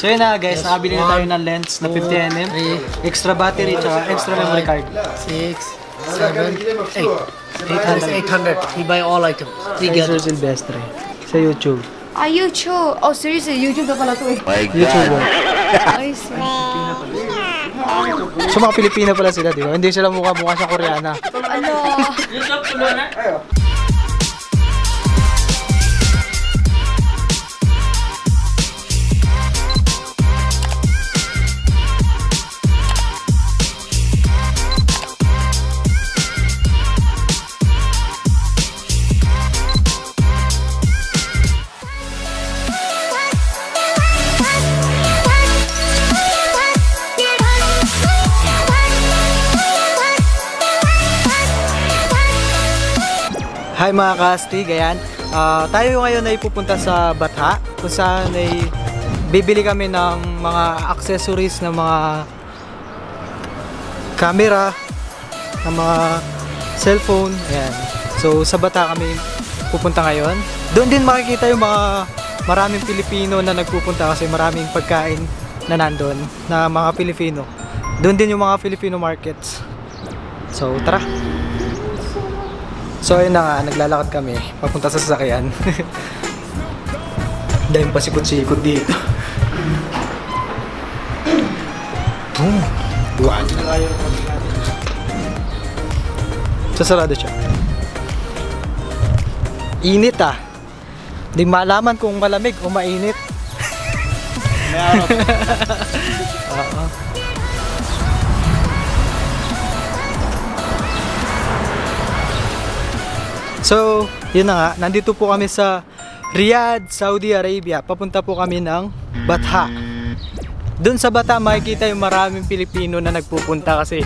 So yun na guys, nakabili na tayo ng lens na 50mm, extra battery, tsaka extra memory card. 6, 7, 8. 800. 800. We buy all items. Together. Acer Silvestre sa YouTube. Ah, YouTube. Oh, seriously, YouTube na pala to eh. YouTuber. I see. So mga Pilipino pala sila, di ba? Hindi sila mukha-mukha sa Koreana. Ano? Hi mga kastig, ayan. Ah, tayo ngayon ay pupunta sa Batha kung saan ay bibili kami ng mga accessories ng mga camera, ng mga cellphone, ayan. So sa Batha kami pupunta ngayon. Doon din makikita yung mga maraming Pilipino na nagpupunta kasi maraming pagkain na nandun na mga Pilipino. Doon din yung mga Filipino markets. So tara! So ayun na nga, naglalakad kami papunta sa sasakyan. Dahil pasikot-sikot dito. Oh, duwan. Sasarado siya. Init ah. Di malaman kung malamig o mainit. Oo. So, yun na nga, nandito po kami sa Riyadh, Saudi Arabia. Papunta po kami ng Batha. Doon sa Bata makikita yung maraming Pilipino na nagpupunta kasi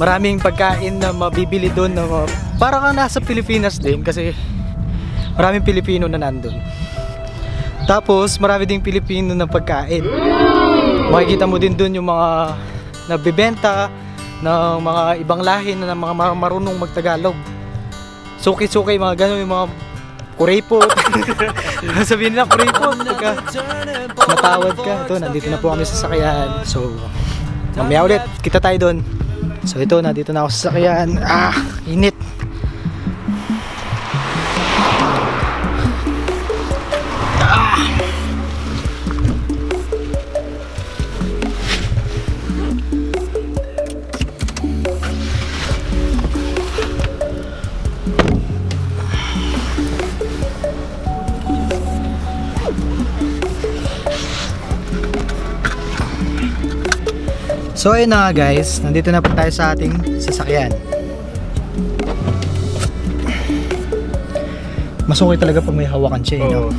maraming pagkain na mabibili doon na para kang nasa Pilipinas din kasi maraming Pilipino na nandun. Tapos marami ding Pilipino na pagkain. Makikita mo din doon yung mga nabibenta ng mga ibang lahi na mga mar- marunong magtagalog. Suki-suki mga gano'n yung mga kuripot. Sabihin nila kuripot pagka matawad ka. Ito, nandito na po kami sa sakyan. So, mamaya ulit, kita tayo doon. So ito, nandito na ako sa sakyan. Ah, init. So ayun na nga guys, nandito na po tayo sa ating sasakyan. Masukay talaga pag may hawakan siya, eh, no?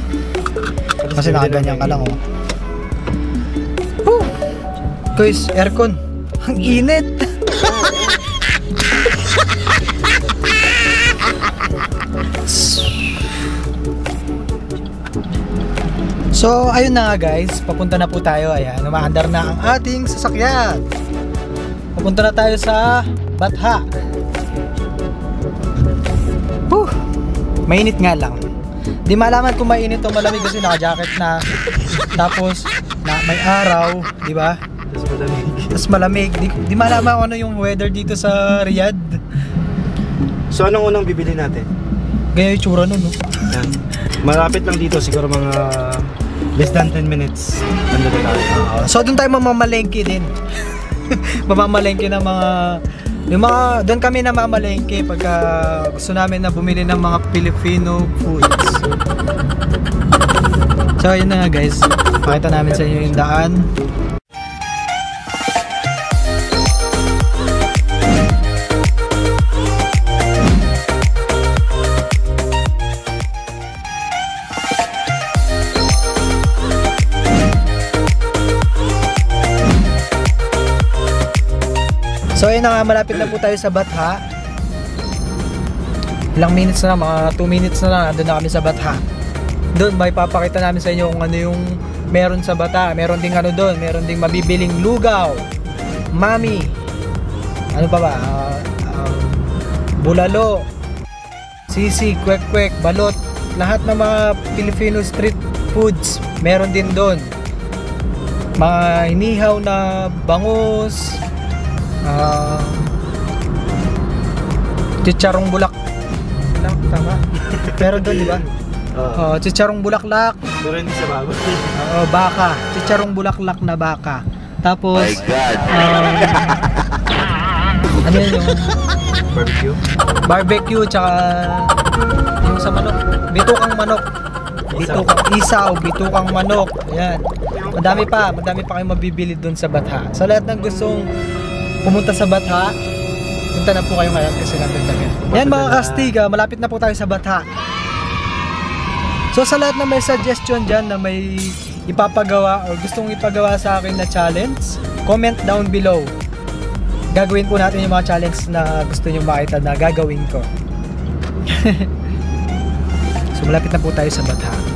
Kasi nakaganyan ka lang, oh. Woo! Guys, aircon. Ang init! So, ayun na nga guys, papunta na po tayo. Ayan, umaandar na ang ating sasakyan. Papunta na tayo sa Batha. Whew, mainit nga lang. Di malaman kung mainit o malamig kasi naka-jacket na. Tapos, na, may araw, di ba? Tapos malamig. Di, di malaman kung ano yung weather dito sa Riyadh. So anong unang bibili natin? Ganyan yung tsura nun, no? Malapit lang dito siguro mga less than 10 minutes. Nandito tayo. So doon tayo mamamalengke din. mamamalengke ng mga yung mga doon kami na mamalengke pagka gusto namin na bumili ng mga Filipino foods. So yun na nga guys. Pakita namin sa inyo yung daan. So ayun na nga, malapit na po tayo sa Batha. Ilang minutes na mga 2 minutes na lang, andun na kami sa Batha. Doon, may papakita namin sa inyo kung ano yung meron sa Bata. Meron ding ano doon, meron ding mabibiling lugaw, mami, ano pa ba, Ah, um, bulalo, sisi, kwek-kwek, balot, lahat ng mga Filipino street foods, meron din doon. mga hinihaw na bangus, ah, chicharong bulak. Bulak, tama. Pero doon, di ba? Oo. Oh, chicharong bulaklak, pero hindi sa baboy. oh, baka, chicharong bulaklak na baka. Tapos, um, ano yun yung Barbecue. barbecue tsaka yung sa manok, bitukang manok. Bitukang isaw, bitukang manok. Ayan. Madami pa, madami pa kayong mabibili doon sa Batha. Sa lahat ng gustong pumunta sa Batha, punta na po kayo ngayon kasi nandun na yan. Mga kastiga, malapit na po tayo sa Batha. So sa lahat na may suggestion dyan na may ipapagawa or gustong ipagawa sa akin na challenge, comment down below. Gagawin po natin yung mga challenge na gusto nyo makita na gagawin ko. so malapit na po tayo sa Batha.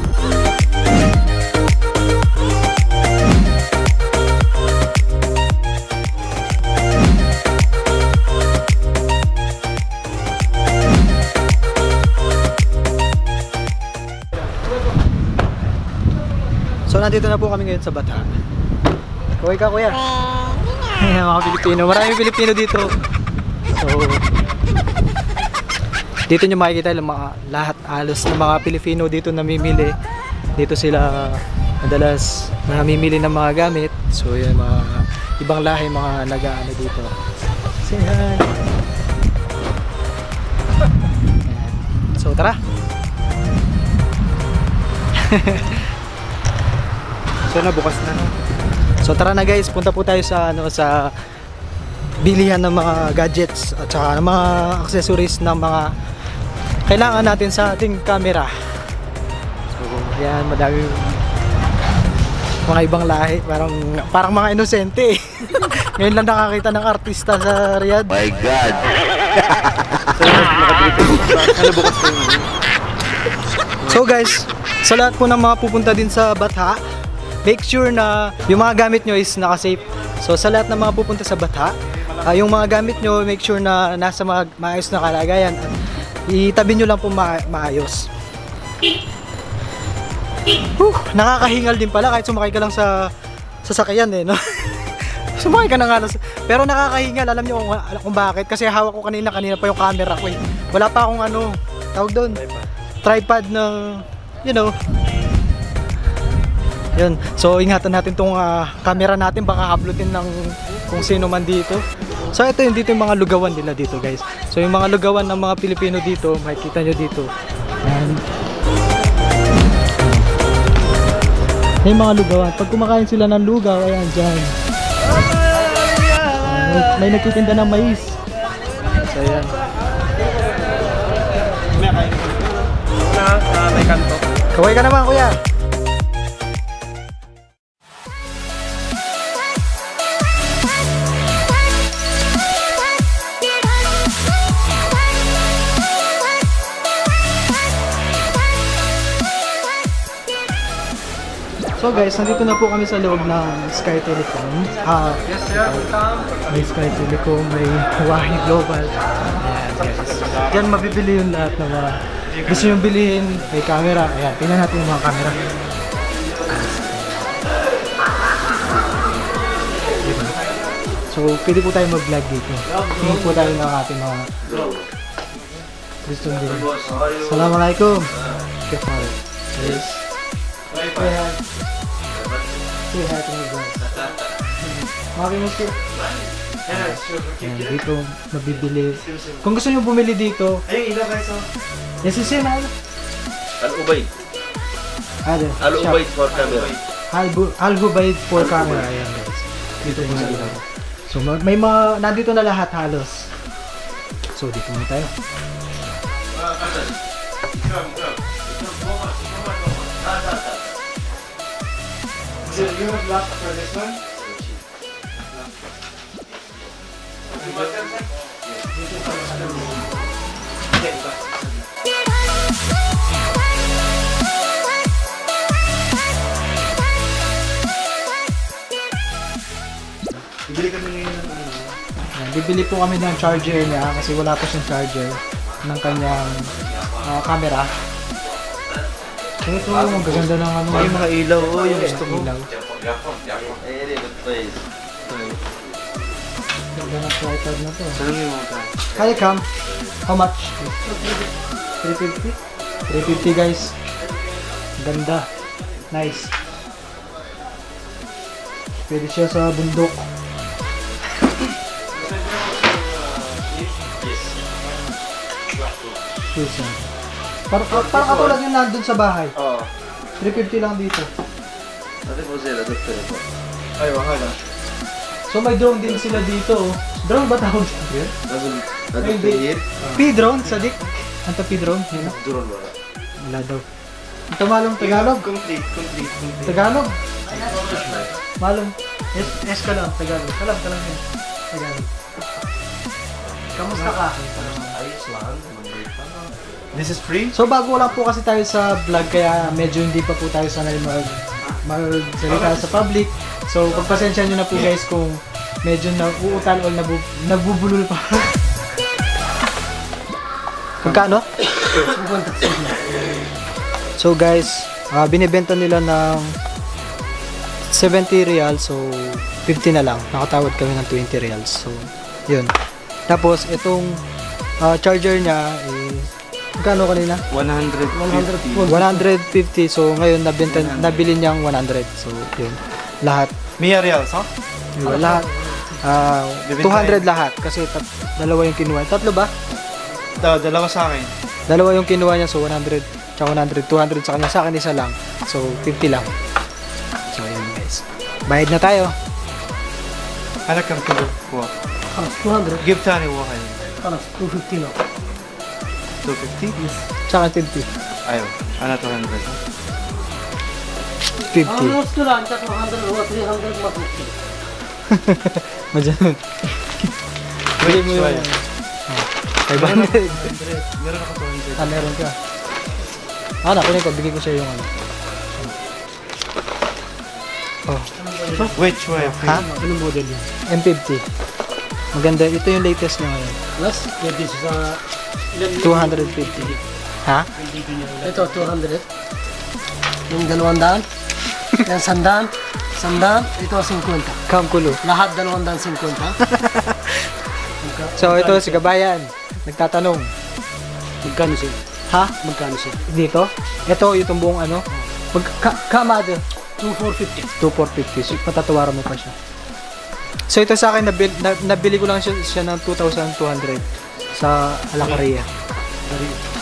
Nandito na po kami ngayon sa Batha. Kuya ka kuya. mga Pilipino. Maraming Pilipino dito. So dito nyo makikita yung mga lahat alos ng mga Pilipino dito namimili. Dito sila madalas namimili ng mga gamit. So yun mga ibang lahi mga nag-ano dito. Say hi. Ayan. So tara. So na bukas na. So tara na guys, punta po tayo sa ano sa bilihan ng mga gadgets at saka ng mga accessories ng mga kailangan natin sa ating camera. So yan, madami mga ibang lahi, parang parang mga inosente. eh. Ngayon lang nakakita ng artista sa Riyadh. My God. So guys, sa lahat po ng mga pupunta din sa Batha, make sure na yung mga gamit nyo is naka-safe. So sa lahat ng mga pupunta sa Batha, ah, yung mga gamit nyo, make sure na nasa mga maayos na kalagayan at itabi nyo lang po ma- maayos. Whew, nakakahingal din pala kahit sumakay ka lang sa sasakyan eh, no? sumakay ka na nga lang sa- Pero nakakahingal, alam nyo kung, kung bakit. Kasi hawak ko kanina, kanina pa yung camera ko eh. Wala pa akong ano, tawag doon, tripod na, you know, yun. So ingatan natin tong ah, camera natin baka hablutin ng kung sino man dito. So ito yung dito yung mga lugawan nila dito guys. So yung mga lugawan ng mga Pilipino dito, makikita nyo dito. Yan. May mga lugawan. Pag kumakain sila ng lugaw, ayan dyan. Ayan, May, may nagtitinda ng mais. So ayan. uh, may kanto. Kaway ka naman kuya. So guys, nandito na po kami sa loob ng Sky Telecom. Ah, Yes, sir. may Sky Telecom, may Wahi Global. Ayan guys. Diyan mabibili yung lahat ng mga gusto nyo bilhin. May camera. Ayan, tingnan natin yung mga camera. Diba? So, pwede po tayo mag-vlog dito. Tingin po tayo ng ating mga gusto nyo bilhin. Assalamualaikum. Kefar. Yes. Ayan. Say hi to my guys. Maki mo sir. Ayan, dito mabibili. Kung gusto nyo bumili dito, Ayun, ilaw guys, yes, yes, yes? Al-Ubaid. Ano? Al-Ubaid for camera. Alhubaid for camera. Ayan guys. Dito yung ilaw. So ma- may mga, nandito na lahat halos. So dito muna tayo. So, you have black for this one? Bibili kami ngayon ng ano. Bibili po kami ng charger niya kasi wala pa siyang charger ng kanyang ah, camera. Ito, ang gaganda ng ano. Ay, mga ilaw, oh, yung gusto ko. Ilaw. Eh. Ganda ng tripod na to. Saan yung mga Hi, Cam. How much? 350? 350 guys. Ganda. Nice. Pwede siya sa bundok. Yes. Para, para, para katulad yung nandun sa bahay. Oo. 350 lang dito. Ate po sila, doktor po. Ay, wahala. So may drone din sila dito. oh. Drone ba tawag sa drone? Nasa, nasa hindi. tingin? P-drone, sadik. Anta P-drone, yun. Duron mo. Wala daw. Ito malong Tagalog. Complete, complete, complete. Tagalog. Malong. Yes, yes ka lang, Tagalog. Kalam, kalam yun. Tagalog. Kamusta ka? Ayos lang. This is free? So bago lang po kasi tayo sa vlog kaya medyo hindi pa po tayo sanay mag magsalita sa public. So pagpasensya nyo na po guys kung medyo nauutal o nabu, nabubulol pa. Magkano? so guys, ah, binibenta nila ng 70 real so 50 na lang. Nakatawad kami ng 20 reals. So, yun. Tapos itong ah, charger niya is Magkano kanina? 150. 150. So ngayon nabenta, nabili niyang 100. So yun. Lahat. Mia reals, ha? Huh? Lahat. Ah, uh, 200 lahat kasi tat, dalawa yung kinuha. Tatlo ba? Da, dalawa sa akin. Dalawa yung kinuha niya so 100 tsaka 100, 200 sa kanya. Sa akin isa lang. So 50 lang. So yun guys. Bayad na tayo. Anak kang tulog ko. 200. Give tani wahay. Anak, 250 na. 250? Tsaka 50. Ayaw. Ano, 200? 50. Almost ko lang, tsaka 100 o 300 mag-50. Madyan. Bili mo yun. 500. Ah, meron ako 200. Ah, meron ka. Ah, nakunin ko. Bigay ko sa'yo yung ano. Oh. Which way? Ha? Anong model yan? M50. Maganda. Ito yung latest niya ngayon. Plus, pwede sa... Ilan 250. Ha? Ito, 200. Yung dalawang daan. Yan, sandaan. Sandaan. Ito, 50. Kamkulo. Lahat dalawang daan 50. So, ito si Kabayan. Nagtatanong. Magkano siya? Ha? Magkano siya? Dito? Ito, itong buong ano? Mag ka kamada. 2450. 2450. So, patatawaran mo pa siya. So, ito sa akin, nabil, na, nabili ko lang siya, siya ng 2,200 sa Alacaria.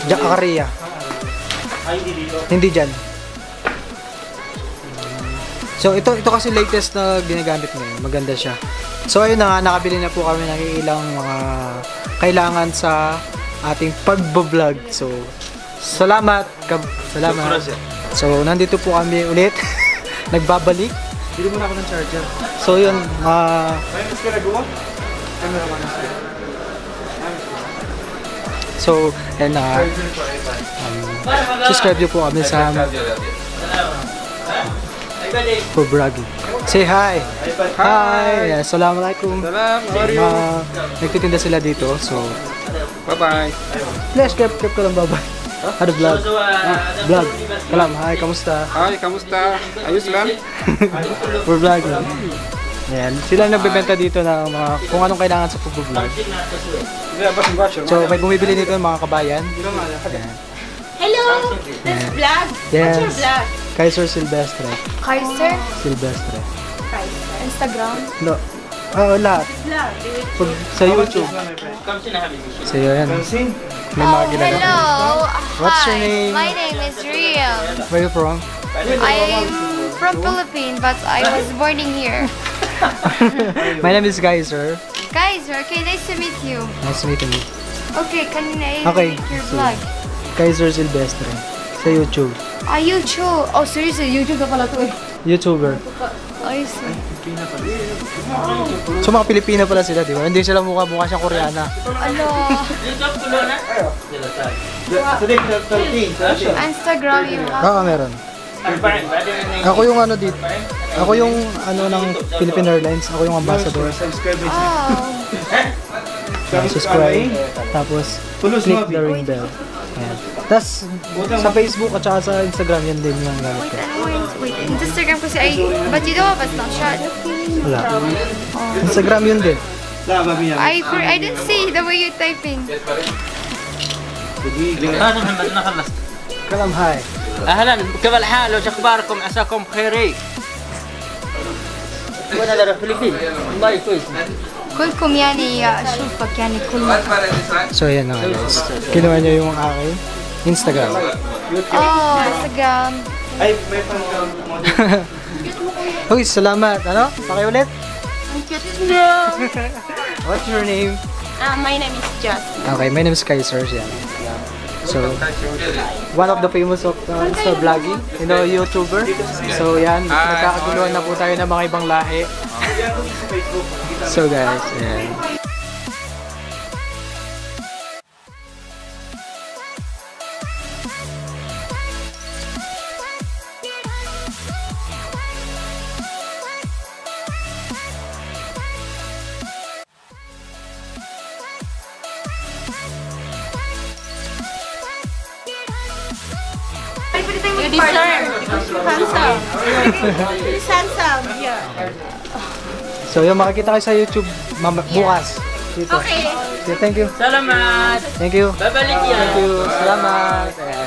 Diyan, Alacaria. Hindi dyan. So, ito ito kasi latest na ginagamit ngayon. Maganda siya. So, ayun na nga, nakabili na po kami ng ilang mga kailangan sa ating pagbo-vlog. So, salamat. Kab- salamat. So, nandito po kami ulit. Nagbabalik. Bili mo na ako ng charger. So, yun. ah Ay, mas ka nagawa? Camera ka na siya. so, and uh, um, subscribe nyo po kami sa for vlogging. Say hi! Hi! Assalamualaikum. Salam, how are you? Uh, nagtitinda sila dito. So, Bye-bye. Flash cap cap ko lang babay. Ano vlog? Ah, vlog. Kalam, hi, kamusta? Hi, kamusta? Ayos lang? For vlogging. Ayan, sila nagbebenta dito ng mga kung anong kailangan sa pag-vlog. So, may bumibili nito ng mga kabayan. Ayan. Hello! This vlog? Yes. What's your vlog? Kaiser Silvestre. Kaiser? Silvestre. Kaiser. Instagram? No. Oo, lahat. Vlog. Pag sa YouTube. So, yun. May mga Oh, ginagawa. hello! What's your Hi. name? My name is Riam. Where you from? I'm from Philippines, but I was born in here. My name is Kaiser. Kaiser, okay, nice to meet you. Nice meeting you. Okay, can I Okay, make your so- vlog? Kaiser Silvestre. Sa YouTube. Ah, YouTube. Oh, seriously, YouTube na pala to eh. YouTuber. I see. So mga Pilipina pala sila, di ba? Hindi sila mukha mukha siyang Koreana. Ano? Instagram yung Oo, meron. Ako yung ano dito. Ako yung ano ng Philippine Airlines. Ako yung ambassador. Oh. Subscribe. Tapos click the ring bell. Ayan. Tapos sa Facebook at saka sa Instagram yan din yung gamit Wait, ko. ano mo yun? Wait, Instagram kasi ay... But you know about Snapchat? Wala. Instagram yun din. لا ما بيها I, for, I didn't see the way you're typing. هذا محمد انا خلصت Kalam hi. اهلا كيف الحال وش اخباركم عساكم بخير وين هذا الفلبين والله كويس كلكم يعني أشوفك يعني كل مرة. So yan na nga guys. Kinuha niyo yung aking Instagram. Oh, Instagram. Ay, may fan-account mo. Uy, salamat. Ano? Paki ulit? What's your name? Uh, my name is Justin. Okay, my name is Kaiser. Yeah. yeah. So, one of the famous of uh, sa vlogging, you know, YouTuber. So, yan, ah, nagkakaguluhan na po tayo ng mga ibang lahi. so, guys, yan. So, yung makikita kayo sa YouTube bukas. Dito. Okay. So, thank you. Salamat. Thank you. Babalik yan. Thank you. Salamat. Bye.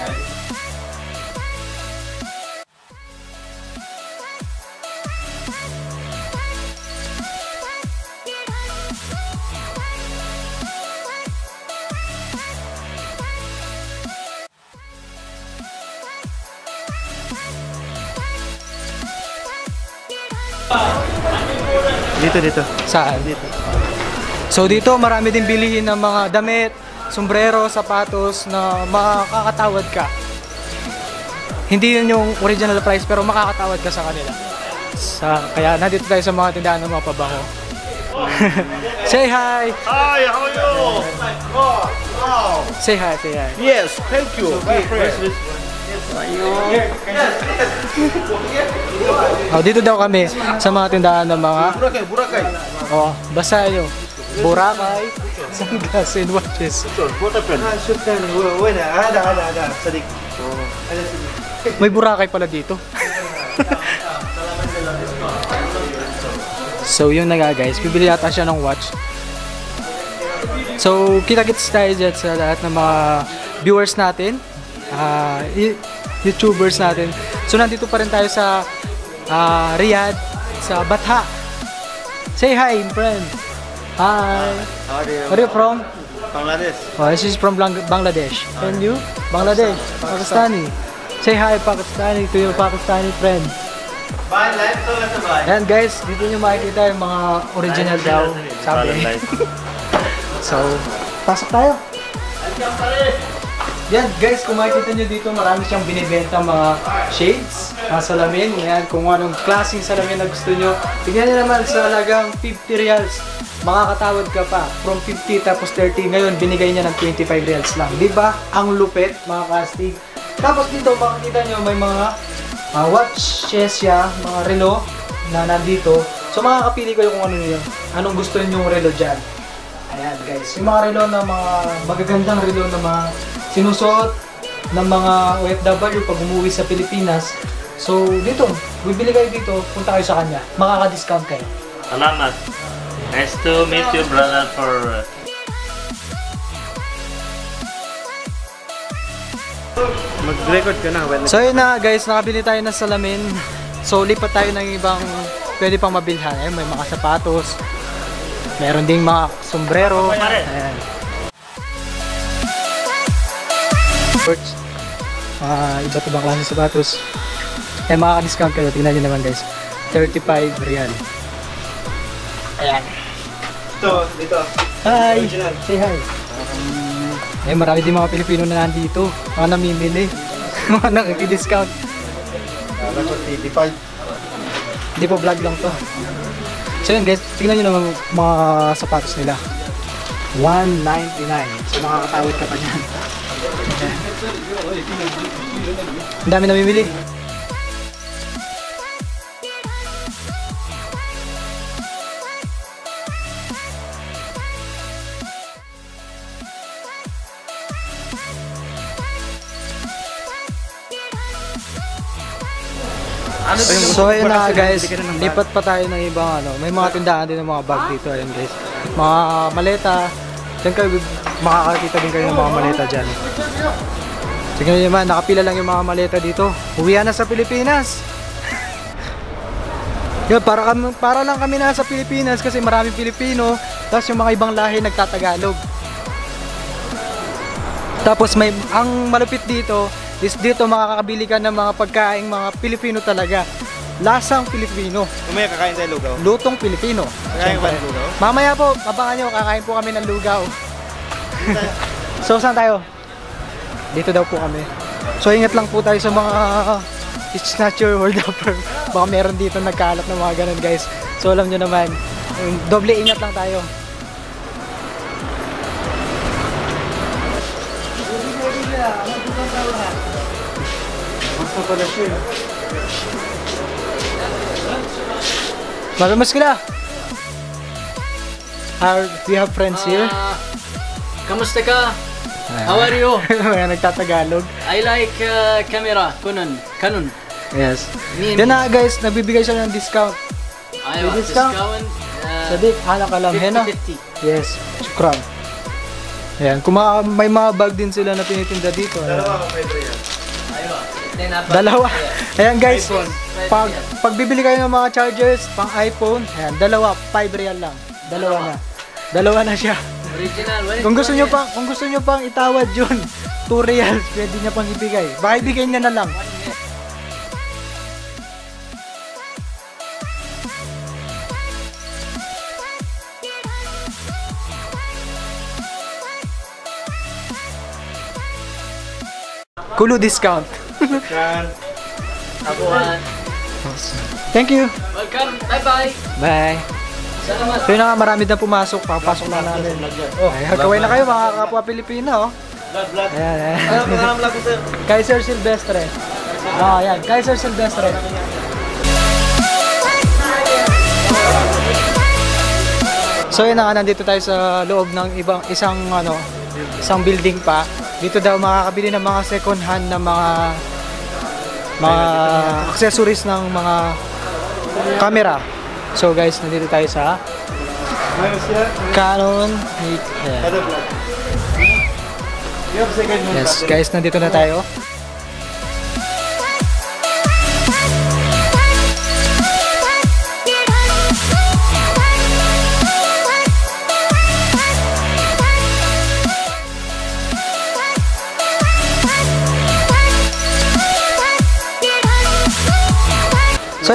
Dito, dito. Saan? So dito marami din bilihin ng mga damit, sombrero, sapatos na makakatawad ka. Hindi yun yung original price pero makakatawad ka sa kanila. Sa, kaya nandito tayo sa mga tindahan ng mga pabango. say hi! Hi, how are you? Say hi, say hi. Yes, thank you. My friend. Oh, dito daw kami sa mga tindahan ng mga Burakay, Burakay. Oh, basa nyo. Burakay, sunglass and watches. May Burakay pala dito. so, yun na nga guys. Bibili yata siya ng watch. So, kita-kits tayo dyan sa lahat ng mga viewers natin. Uh, YouTubers natin. So nandito pa rin tayo sa ah, Riyadh, sa Batha. Say hi, friend. Hi. How are you? Where are you from? Bangladesh. Oh, this is from Bangladesh. And you? Bangladesh. Pakistani. Say hi, Pakistani, to your Pakistani friend. Bye, life to us, bye. Ayan guys, dito nyo makikita yung mga original daw. Sabi. so, pasok tayo. Yan guys, kung makikita nyo dito, marami siyang binibenta mga shades, mga salamin. Yan, kung anong klaseng salamin na gusto nyo. Tignan nyo naman sa halagang 50 reals. Makakatawad ka pa. From 50 tapos 30. Ngayon, binigay niya ng 25 reals lang. Di ba? Ang lupit, mga kastig. Tapos dito, makikita nyo may mga uh, watches siya, mga relo na nandito. So makakapili kayo kung ano yun. Anong gusto niyo relo dyan. Ayan guys, yung mga relo na mga magagandang relo na mga sinusuot ng mga OFW pag umuwi sa Pilipinas. So dito, bibili kayo dito, punta kayo sa kanya. Makaka-discount kayo. Salamat. Nice to meet you, brother, for uh, Mag-record ka na when So yun na guys, nakabili tayo ng salamin. So lipat tayo ng ibang pwede pang mabilhan. Ayun, may mga sapatos. Meron ding mga sombrero. Ayan. Shorts. Mga iba't ibang klase ng sapatos. Eh makaka-discount kayo. Tingnan nyo naman guys. 35 real. Ayan. Dito, dito. Hi! Say hi. Eh, marami din mga Pilipino na nandito. Mga namimili. mga nakiki-discount. Kala ko 85. Hindi po vlog lang to. So yun guys, tingnan nyo naman mga sapatos nila. 199 So makakatawad ka pa dyan. Ang dami namimili. So ayun na guys, lipat pa tayo ng ibang ano. May mga tindahan din ng mga bag dito. Ayun guys. Mga maleta. Diyan kayo makakakita din kayo ng mga maleta dyan. Sige nyo naman, nakapila lang yung mga maleta dito. Uwi na sa Pilipinas. Yun, para, kami, para lang kami nasa Pilipinas kasi maraming Pilipino. Tapos yung mga ibang lahi nagtatagalog. Tapos may ang malupit dito is dito makakabili ka ng mga pagkain mga Pilipino talaga. Lasang Pilipino, Umaya kakain tayo lugaw. lutong Pilipino. Kakain ng lugaw? Mamaya po, abangan nyo, kakain po kami ng lugaw. so, saan tayo? Dito daw po kami. So, ingat lang po tayo sa mga it's not your world upper. Baka meron dito nagkalat ng mga ganun guys. So, alam nyo naman, doble ingat lang tayo. Magamas ka na! Our, we have friends here. Ah, kamusta ka? How are you? Mga nagtatagalog. I like uh, camera, Canon. Canon. Yes. Yan na guys, nagbibigay siya ng discount. May discount? discount. Uh, Sadik, hanap ka lang. Hena? 50-50. Yes, shukran. Ayan, kung mga- may mga bag din sila na tinitinda dito. Ayan. Aywa. Then, uh, Dalawa. Ayan guys, pag, pag bibili kayo ng mga chargers, pang iPhone, ayan, dalawa, 5 real lang. Dalawa na. Dalawa na siya. Original. Kung gusto nyo pang, kung gusto nyo pang itawad yun, 2 reals, pwede niya pang ibigay. Baka ibigay niya na lang. Kulu discount. Thank you. Welcome. Bye-bye. Bye. Salamat. So yun na nga, marami na pumasok. Papasok na namin. Oh, ay, kaway na kayo mga kapwa Pilipino. Oh. Ayan, ayan. Kaiser Silvestre. Oh, ayan. Kaiser Silvestre. So yun na nga, nandito tayo sa loob ng ibang isang ano, isang building pa. Dito daw makakabili ng mga second hand na mga mga accessories ng mga camera. So guys, nandito tayo sa Canon. Yes, guys, nandito na tayo.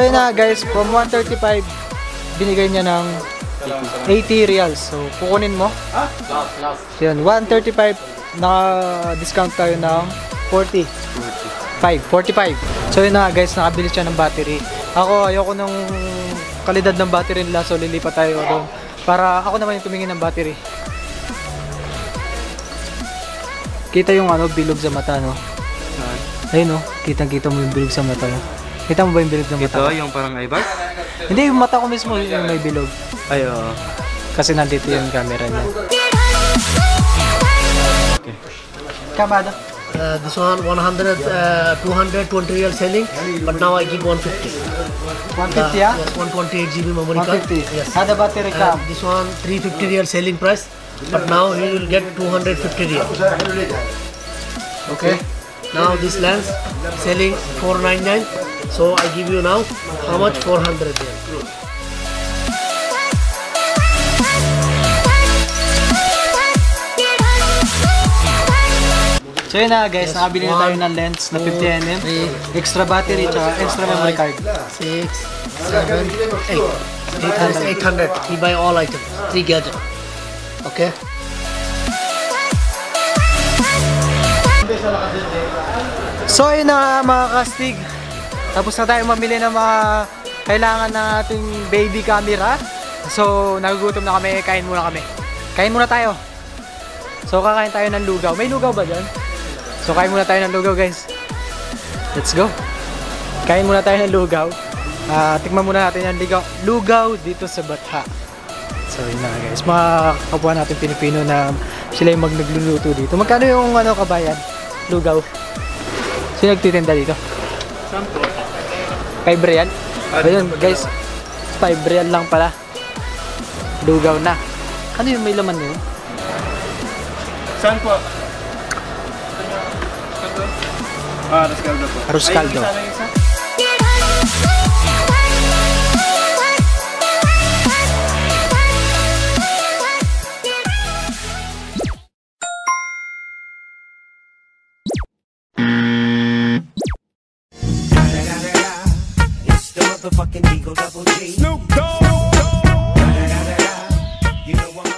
So yun na guys, from 135 binigay niya ng 80 reals. So kukunin mo. So yun, 135 naka-discount tayo ng 40. 5, 45. So yun na guys, nakabili siya ng battery. Ako ayoko ng kalidad ng battery nila so lilipat tayo doon. Para ako naman yung tumingin ng battery. Kita yung ano, bilog sa mata, no? Ayun, no? Kitang-kita mo yung bilog sa mata, no? Kita mo ba yung bilog ng mata? Ito, ko? yung parang eyebag? Hindi, yung mata ko mismo yung may bilog. Ay, oo. Kasi nandito yung camera niya. Kamada? Uh, this one 100, uh, 220 real selling, but now I give 150. 150 ah? Yes, 128 GB memory card. 150. Yes. Hada battery Uh, cam. this one 350 real selling price, but now he will get 250 real. Okay. Now this lens selling 499. So I give you now how much 400 real. So yun na guys, nakabili na tayo ng lens na 50mm, extra battery, tsaka extra memory card. Six, seven, eight. Eight hundred. Eight hundred. He buy all items. Gadget. Okay. So yun na mga kastig. Tapos na tayo mamili ng mga kailangan ng ating baby camera. So nagugutom na kami, kain muna kami. Kain muna tayo. So kakain tayo ng lugaw. May lugaw ba dyan? So kain muna tayo ng lugaw guys. Let's go. Kain muna tayo ng lugaw. Ah, tikman muna natin yung lugaw, lugaw dito sa Batha. So yun na guys, mga kapwa natin Pilipino na sila yung mag dito. Magkano yung ano kabayan? Lugaw. Sino nagtitinda dito? 5 real. Ayun, guys. 5 real lang pala. Lugaw na. Ano yung may laman nun? Saan po? Ah, Rascaldo po. Arroz caldo. Ay, motherfucking Eagle Double G. Snoop Dogg. You know I'm